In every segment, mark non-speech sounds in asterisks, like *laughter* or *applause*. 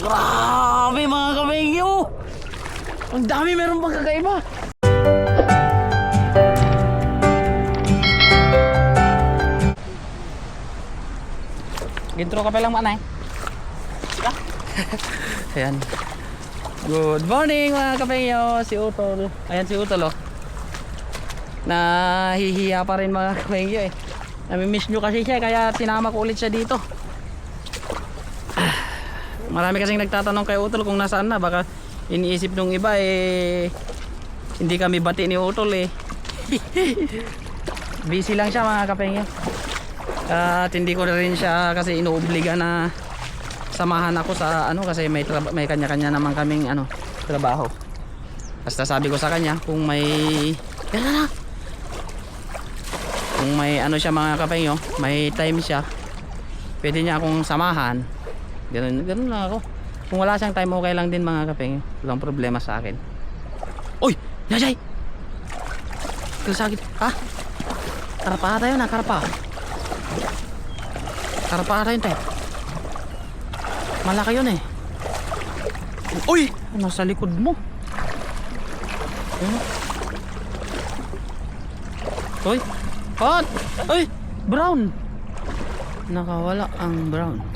Grabe mga kabengyo! Ang dami meron pang kakaiba! Gintro ka pa lang manay. *laughs* Ayan. Good morning mga kabengyo! Si Utol. Ayan si Utol oh. Nahihiya pa rin mga kabengyo eh. Namimiss nyo kasi siya kaya sinama ko ulit siya dito. Marami kasing nagtatanong kay Utol kung nasaan na. Baka iniisip nung iba eh hindi kami bati ni Utol eh. *laughs* Busy lang siya mga kapengyo. At hindi ko rin siya kasi inuobliga na samahan ako sa ano kasi may may kanya-kanya naman kaming ano trabaho. Basta sabi ko sa kanya kung may yan na. Kung may ano siya mga kapengyo, may time siya. Pwede niya akong samahan. Ganun, ganun lang ako. Kung wala siyang time, okay lang din mga kapeng. Walang problema sa akin. Uy! Yajay! Ito sa akin. Ha? Karapa tayo na, karapa. Karapa tayo tayo. Malaki yun eh. Uy! Nasa likod mo. Ayun. Uy! Hot! Uy! Brown! Nakawala ang brown.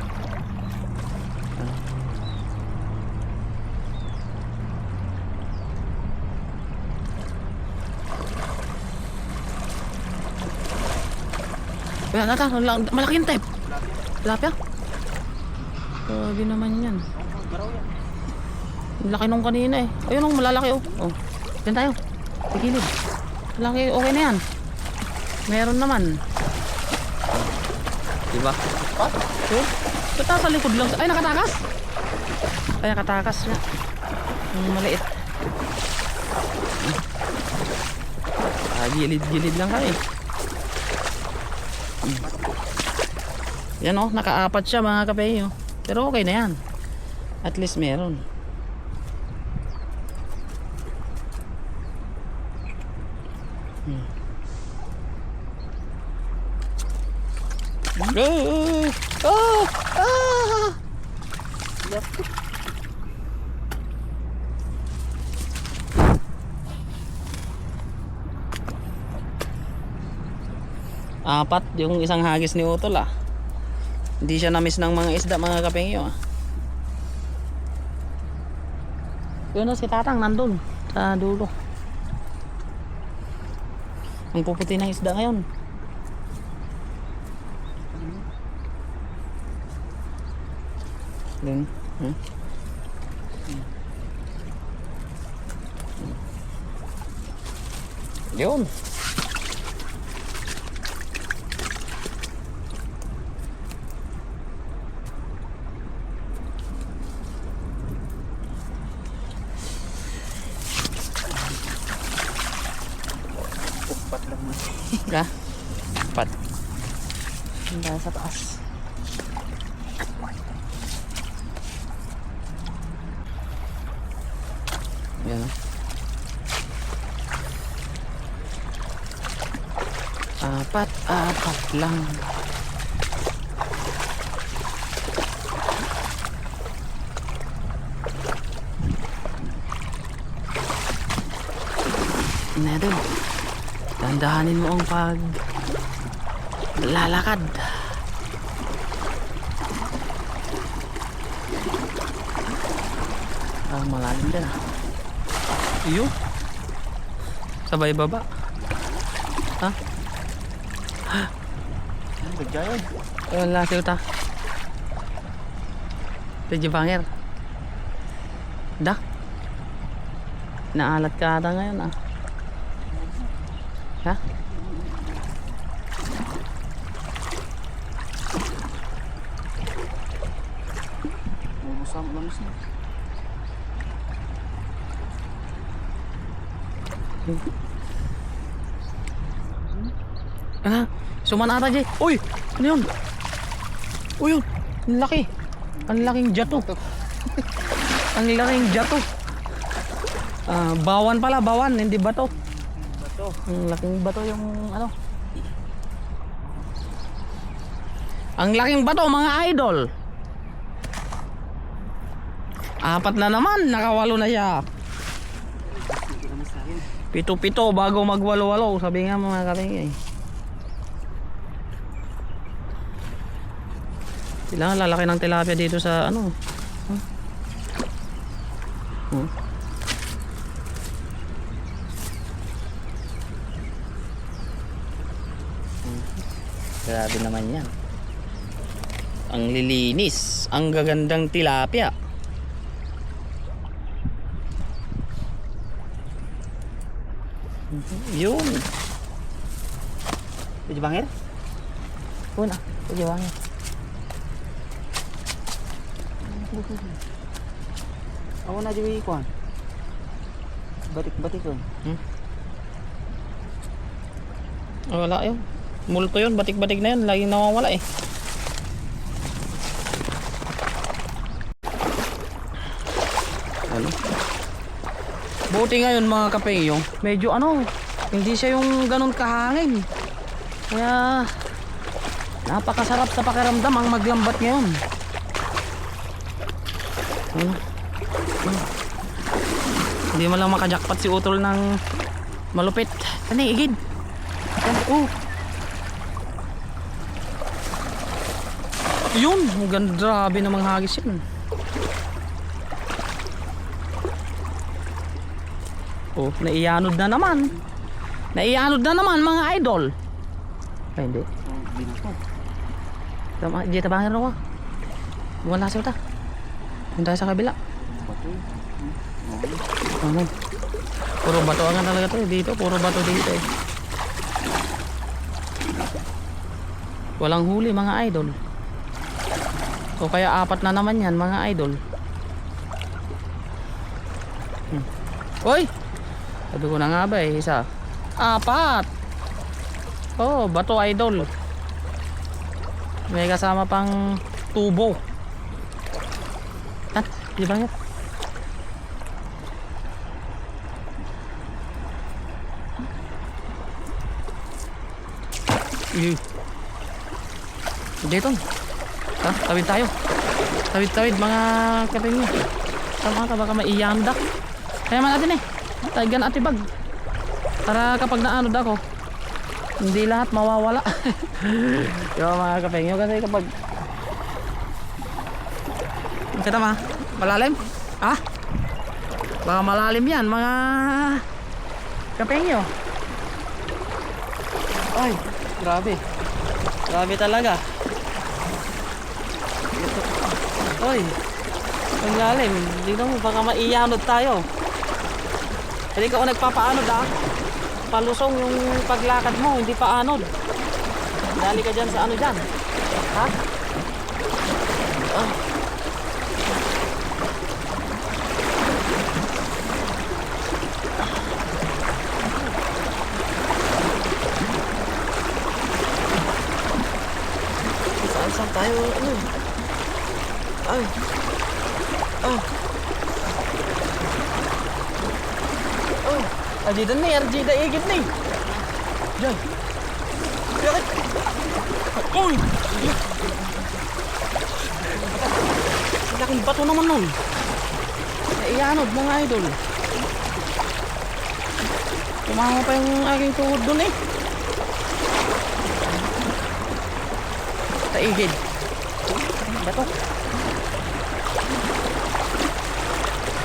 Ayan, nata, malaki yung type. Tilapia? Grabe naman yan. Laki nung kanina eh. Ayun ang malalaki oh. Oh. Yan tayo. Sa gilid. Malaki, okay na yan. Meron naman. Diba? Oh, sure. Ba't nasa likod lang? Ay, nakatakas? Ay, nakatakas na. Ang maliit. Ah, gilid-gilid lang kami. Yan oh, nakaapat siya mga kapeyo. Pero okay na yan. At least meron. Hmm. Oh! Oh! Ah! Apat yung isang hagis ni Utol ah. Hindi siya na-miss ng mga isda mga kapengyo ah. Yun o si Tatang nandun sa dulo. Ang puputi ng isda ngayon. Yun. Hmm. Yun. Ka? Pat. Handa sa taas. Yan. Apat, apat lang. Nedel. Dandahanin mo ang pag lalakad. Ah, malalim din ah. Iyo. Sabay baba. Ha? Ano ba dyan? Ayun lang siya ta. Medyo banger. Da. Naalat ka ata ngayon ah. Ha? May busama lamas na. Ah, suman ata Jay. Uy! Ano yun? Uy yun! Ang laki! Ang laking jato. *laughs* Ang laking jato. Ah, bawan pala, bawan, hindi bato. Bato. Ang laking bato yung ano. Ang laking bato mga idol. Apat na naman, nakawalo na siya. Hindi naman sa akin. Pito-pito bago magwalo-walo, sabi nga mga katingin. Sila lalaki ng tilapia dito sa ano. Huh? Huh? Grabe naman yan. Ang lilinis, ang gagandang tilapia. Yun. Pwede bangir? Una, pwede bangin. Ako na di ko. Batik-batik ko. Hmm? Oh, wala yun. Multo yun, batik-batik na yun. Laging nawawala eh. Buti ngayon mga kapengyo, medyo ano, hindi siya yung ganun kahangin. Kaya napakasarap sa pakiramdam ang maglambat ngayon. Ano? Hindi mo lang makajakpat si Utol ng malupit. Ano igid? Oh. Yun, grabe namang hagis yan. Oh, naiyanod na naman. Naiyanod na naman mga idol. Ay, hindi. Na. Tama, di tabangin raw. Wala sa ta. Doon tayo sa kabila. Bato. Ano? Puro bato nga talaga to eh. Dito, puro bato dito eh. Walang huli mga idol. O kaya apat na naman yan mga idol. Hmm. Oy! Sabi ko na nga ba eh, isa. Apat! Oh, bato idol. May kasama pang tubo. At, di ba yan? Iyo. Dito. Ha, tawid tayo. Tawid-tawid mga kapingyo. Tama ka baka maiyandak. Kaya man natin eh. Taigan atibag. Para kapag naanod ako, hindi lahat mawawala. *laughs* Yung mga kapingyo kasi kapag Kita ma, malalim? Ha? Baka malalim yan mga kapingyo. Ay, grabe. Grabe talaga. Oy, ang lalim. Tingnan mo, baka maiyanod tayo. Hindi ka o nagpapaanod ah. Palusong yung paglakad mo, hindi pa anod. Dali ka dyan sa ano dyan. Ha? Ah. Saan saan tayo? Ano? Ay. Ah. Oh. Ah, dito ni, RG da igit ni. Diyan. Bakit? Uy! Laking bato naman nun. Naiyanod mga idol. Tumama pa yung aking tuhod dun eh. Taigid. Bato.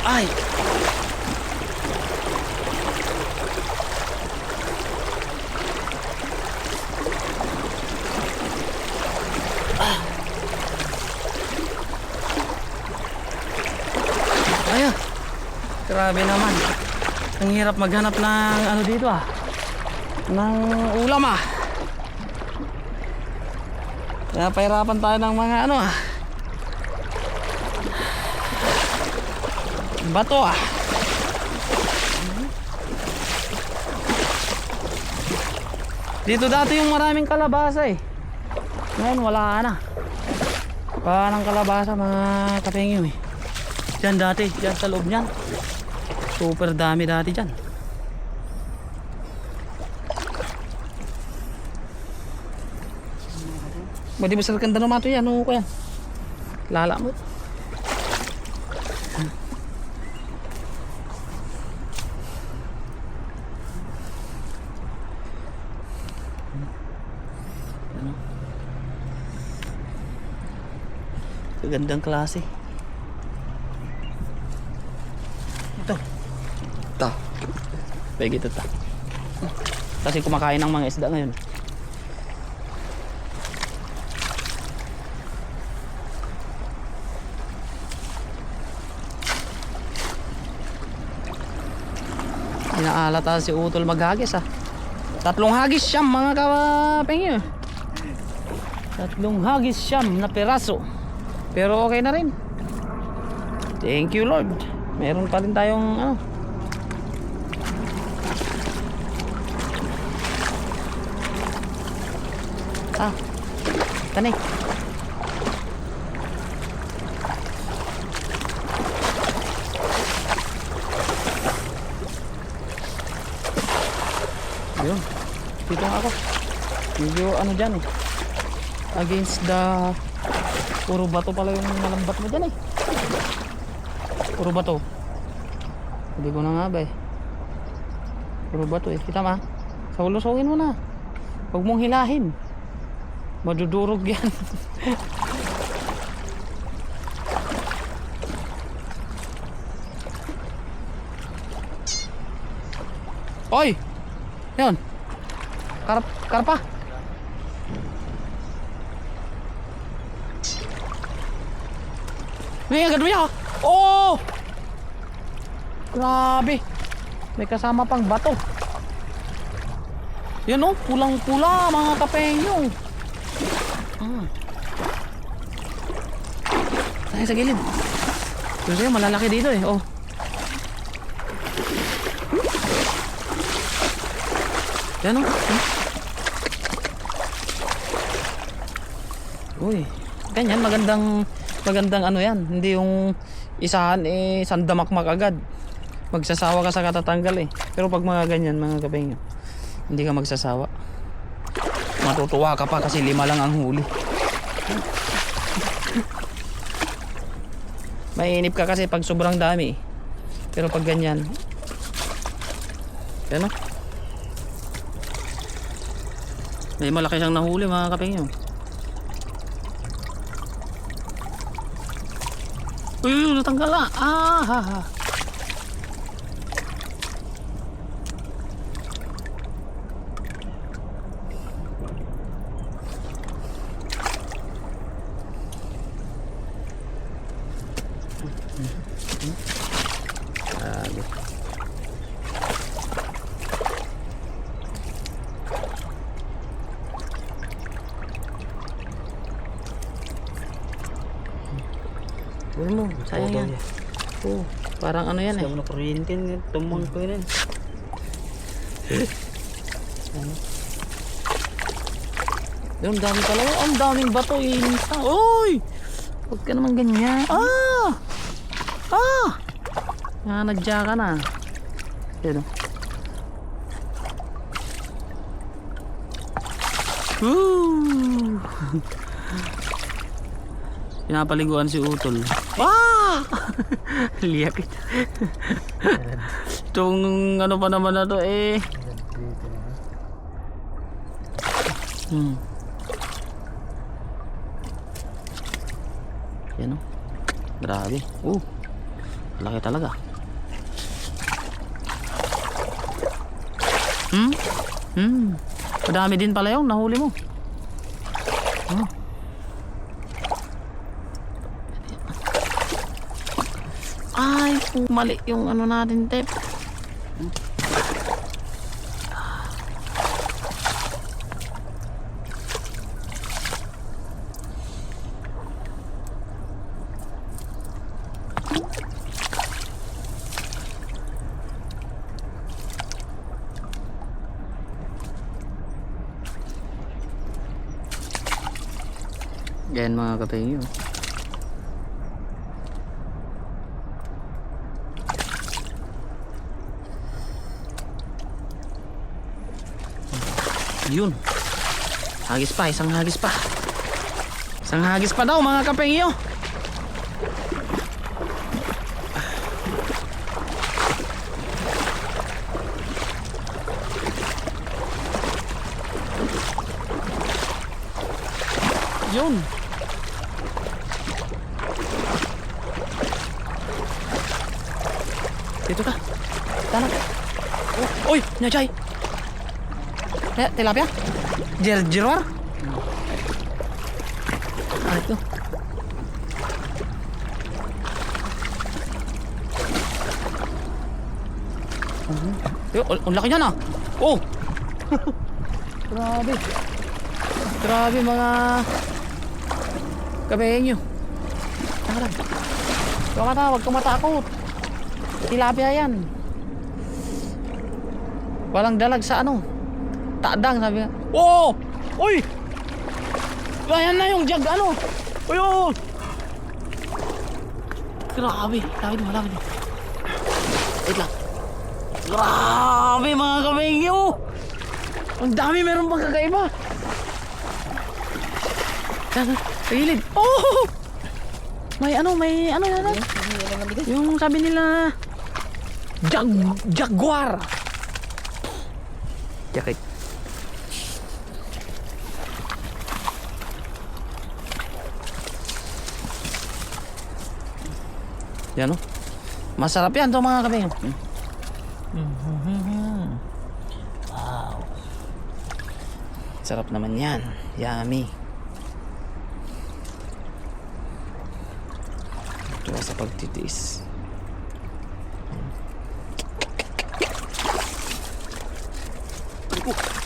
Ay! Ah! Ayan. Grabe naman. Ang hirap maghanap ng ano dito ah. Ng ulam ah. Kaya pahirapan tayo ng mga ano ah. Bato ah. Dito dati yung maraming kalabasa eh. Ngayon wala na. Wala ng kalabasa mga kapengyo eh. Diyan dati, diyan sa loob niyan. Super dami dati dyan. Pwede mo sa anu, kanda naman ito yan? Ano ko yan? Lala mo. Anu. Gandang klase. Pwede ito ta. Kasi kumakain ng mga isda ngayon. Inaalata si Utol maghagis ah. Tatlong hagis siyam mga kapengyo. Tatlong hagis siyam na peraso. Pero okay na rin. Thank you Lord. Meron pa rin tayong ano. Ah. Tanay. Yun. Dito nga ako. Medyo ano dyan eh. Against the... Puro bato pala yung nalambat mo dyan eh. Puro bato. Hindi ko na nga ba eh. Puro bato eh. Kita ma. Saulusogin mo na. Huwag mong hilahin. Madudurog yan. Oy! Yun. Karp, karpa. May agad mo yan. Oh! Grabe. May kasama pang bato. Yan oh, pulang-pula mga kapengyo. Ah. Tayo sa gilid. Kasi malalaki dito eh. Oh. Yan o. Uy. Ganyan, magandang magandang ano yan. Hindi yung isahan eh sandamakmak agad. Magsasawa ka sa katatanggal eh. Pero pag mga ganyan, mga kapengyo, hindi ka magsasawa. Matutuwa ka pa kasi lima lang ang huli. Mainip ka kasi pag sobrang dami. Pero pag ganyan, yan. May malaki siyang nahuli mga kapengyo. Uy, uy, natanggal na. Ah, ha, ha. Sayang yan. Oo, parang ano yan eh. Siya mo na kuryente. Tumon ko yun. Yung dami pala. Oh, ang daming bato. Insa. Uy! Huwag ka naman ganyan. Ah! Ah! Ah, nadya ka na. Yan o. Woo! *laughs* Pinapaliguan si Utol. Ah! *laughs* Liyak ito. Itong ano pa naman na to eh. Hmm. Yan o. Grabe. Uh. Laki talaga. Hmm? Hmm. Madami din pala yung nahuli mo. Oh. Ay, mali yung ano natin, Tep. Yan mga kapengyo. Yun. Hagis pa, isang hagis pa. Isang hagis pa daw mga kapengyo. Yun. Dito ka. Tama ka. Oh, oy, Najay! Eh, tilapia? Jer jerwar? Ah, ito. Yo, ang laki niya na. Oh. *laughs* Grabe. Grabe mga kabeheng nyo. Tara. Huwag ka huwag kang matakot. Tilapia yan. Walang dalag sa ano. Tadang sabi nga. Oh! Uy! Ayan na yung jag ano. Uy! Oh! Grabe. Lapit mo, lapit mo. Wait lang. Grabe mga kabengyo! Ang dami meron pang kakaiba. Yan, Pilid. Oh! May ano, may ano yan. ah? Yung sabi nila Jag Jaguar. Jakit. Yan oh. Masarap yan to mga kabeng. Wow. Sarap naman yan. Yummy. Ito sa pagtitiis.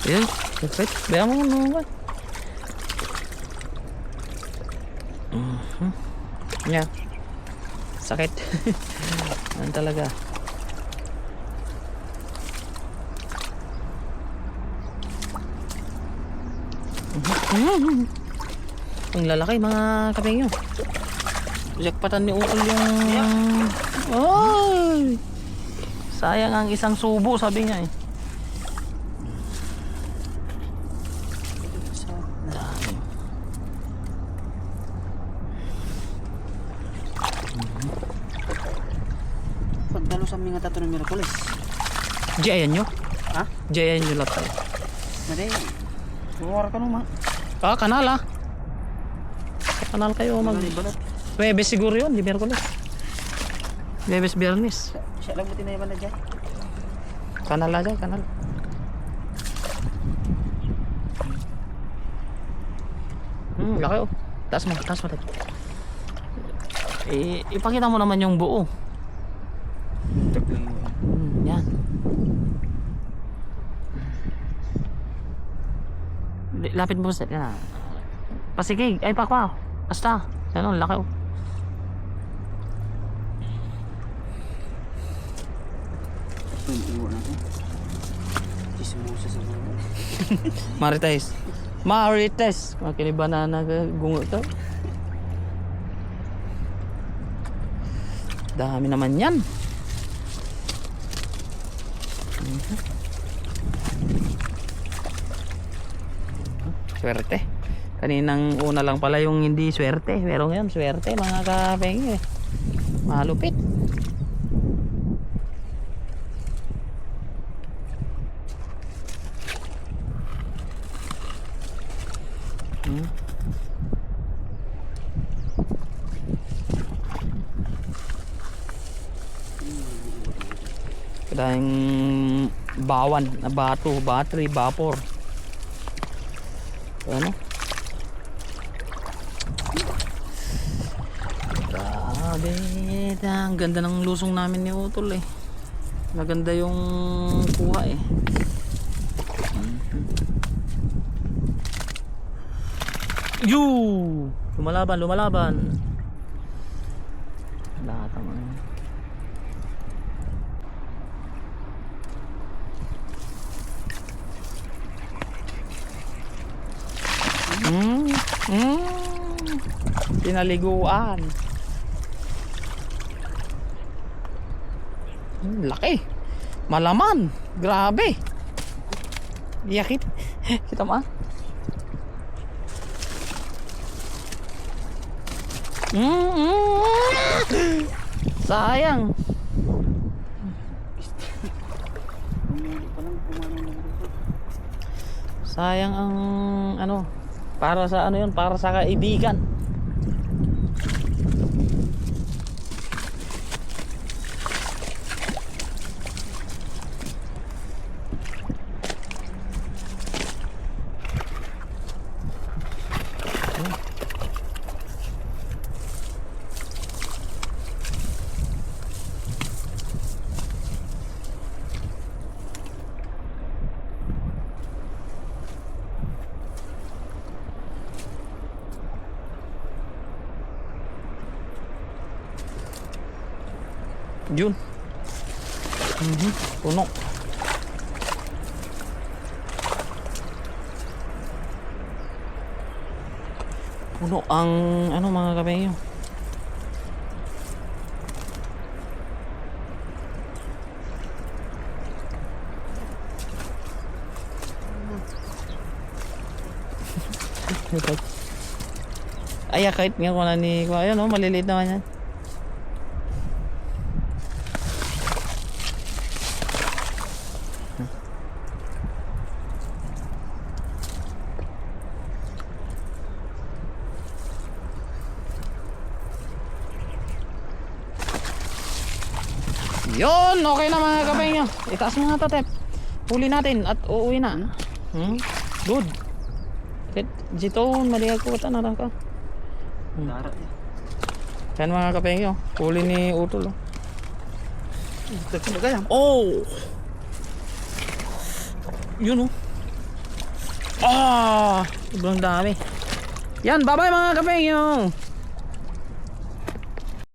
Yan. Perfect. Bayan mo naman ba? Mhm. Yeah. Sakit. *laughs* Yan talaga. *laughs* Ang lalaki mga kapengyo. Jackpatan ni Ukol yung... Ay! Sayang ang isang subo sabi niya eh. Dami. Tato ng Miraculous. Jayan nyo? Ha? Jayan nyo tayo. Madi. Suwara ka naman. Ah, kanal ah. Kanal kayo mag... Webes siguro yun, di Merkulis. Webes Biyernes. Siya lang buti na na dyan. Kanal aja, kanal. Hmm, laki oh. Taas mo, taas mo. Eh, ipakita mo naman yung buo. Hmm, yan. Li- Lapit mo sa... Yan. Pasikig. Ay, pakwa. Basta. Yan oh, laki oh. *laughs* Marites. Marites. Mga kinibanana ka gungo to. Dami naman yan. Mhm. Swerte. Kaninang una lang pala yung hindi swerte. Pero ngayon, swerte mga kapeng eh. Malupit. Hmm. Kadang bawan na bato, battery, vapor. Ano? Grabe, ang ganda ng lusong namin ni Utol eh. Maganda yung kuha eh. Yu! Lumalaban, lumalaban. Lahat ang ano. Mm, mm, pinaliguan. Mm, laki. Malaman. Grabe. Yakit. *laughs* Kita mo. Mm, mm. Sayang. Sayang ang ano para sa ano yun para sa kaibigan. Yun. Mhm. Puno. Puno ang ano mga kapenyo. Ito. *laughs* Ay, ah, kahit nga ko na ni ko. Ayun, oh, maliliit naman yan. Yun, okay na mga kapay nyo. Itaas mo nga to, Tep. Huli natin at uuwi na. Hmm? Good. Ket, jito, maligag ko ta na ka. Niya. Yan mga kapay nyo. Huli ni Utol. oh. Oh! Yun oh. Ah! Sobrang dami. Yan, bye-bye mga kapeng yung